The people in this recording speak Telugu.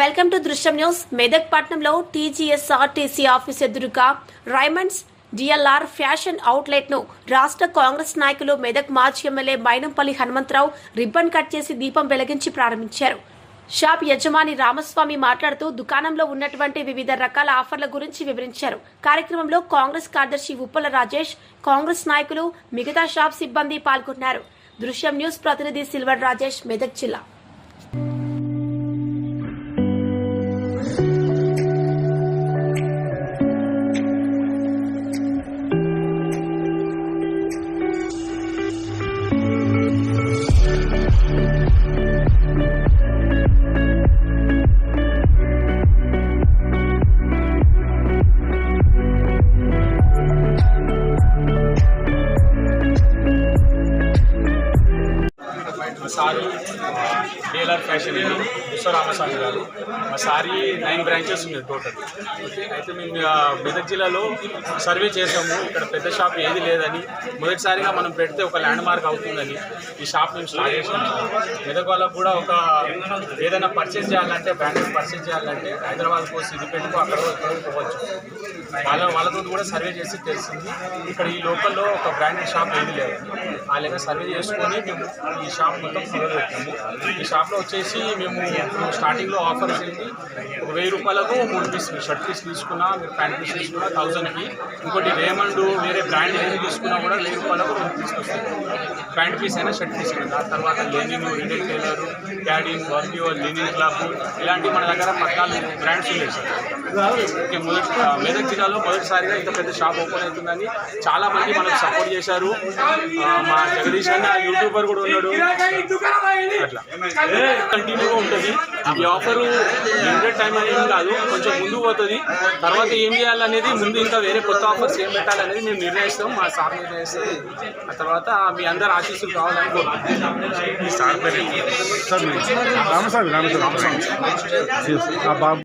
Welcome to Drushyam news. Medak పట్నంలో టీజీఎస్ఆర్టీసీ ఆఫీస్ ఎదురుగా రైమండ్స్ డిఎల్ఆర్ ఫ్యాషన్ అవుట్లెట్ను రాష్ట్ర కాంగ్రెస్ నాయకులు మెదక్ మాజీ MLA Mynampally Hanumantha Rao ribbon cut చేసి దీపం వెలిగించి ప్రారంభించారు. షాప్ యజమాని రామస్వామి మాట్లాడుతూ దుకాణంలో ఉన్నటువంటి వివిధ రకాల ఆఫర్ల గురించి వివరించారు. కార్యక్రమంలో కాంగ్రెస్ కార్యదర్శి ఉప్పల రాజేష్ కాంగ్రెస్ నాయకులు మిగతా షాప్ సిబ్బంది పాల్గొన్నారు. దృశ్యం న్యూస్ ప్రతినిధి సిల్వర్ రాజేష్ మెదక్ జిల్లా. మా సారు డీలర్ ఫ్యాషన్ ఇది విశ్వరామస్వామి గారు. మా సారీ నైన్ బ్రాంచెస్ ఉన్నాయి టోటల్. అయితే మేము మెదక్ జిల్లాలో సర్వే చేసాము ఇక్కడ పెద్ద షాప్ ఏది లేదని. మొదటిసారిగా మనం పెడితే ఒక ల్యాండ్ మార్క్ అవుతుందని ఈ షాప్ మేము స్టార్ట్ చేసాము మెదక్ వాళ్ళకు కూడా ఒక ఏదైనా పర్చేస్ చేయాలంటే బ్రాండెడ్ పర్చేస్ చేయాలంటే హైదరాబాద్ కోసం ఇది పెట్టుకో అక్కడ పోవచ్చు. వాళ్ళ వాళ్ళతో కూడా సర్వే చేసి తెలిసింది. ఇక్కడ ఈ లోకల్లో ఒక బ్రాండెడ్ షాప్ ఏది లేదు. ఆ లెక్క సర్వే చేసుకొని మేము ఈ షాప్ మొత్తం మొదలు పెట్టాము ఈ షాప్లో వచ్చేసి మేము స్టార్టింగ్లో ఆఫర్ ఏంటి ఒక వెయ్యి రూపాయలకు మూడు పీస్ షర్ట్ పీస్ తీసుకున్నా మీరు ప్యాంట్ పీస్ తీసుకున్నా థౌజండ్కి. ఇంకోటి రేమండ్ వేరే బ్రాండ్ ఏది తీసుకున్నా కూడా వెయ్యి రూపాయలకు రెండు పీస్ వస్తుంది ప్యాంట్ పీస్ అయినా షర్ట్ పీస్ అయినా. దాని తర్వాత లెనిన్ రిటైల్ టైలర్ క్యాడింగ్ వర్క్యో లెనిన్ క్లబ్ ఇలాంటి మన దగ్గర పద్నాలుగు బ్రాండ్స్ ఉన్నాయి సార్. ఓకే మొదటి మెదక్ జిల్లాలో మొదటిసారిగా ఇంత పెద్ద షాప్ ఓపెన్ అవుతుందని చాలా మంది మనకు సపోర్ట్ చేశారు. మా జగదీష్ అన్న యూట్యూబర్ కూడా ఉన్నాడు. అట్లా. కంటిన్యూగా ఉంటుంది. ఈ ఆఫర్ లిమిటెడ్ టైం అనేది కాదు కొంచెం ముందు పోతుంది. తర్వాత ఏం చేయాలనేది ముందు ఇంకా వేరే కొత్త ఆఫర్స్ ఏం పెట్టాలనేది మేము నిర్ణయిస్తాం మా సార్ నిర్ణయిస్తాం ఆ తర్వాత మీ అందరు ఆశీస్సులు కావాలని కోరుకుంటున్నాం. రామస్వామి రామస్వామి.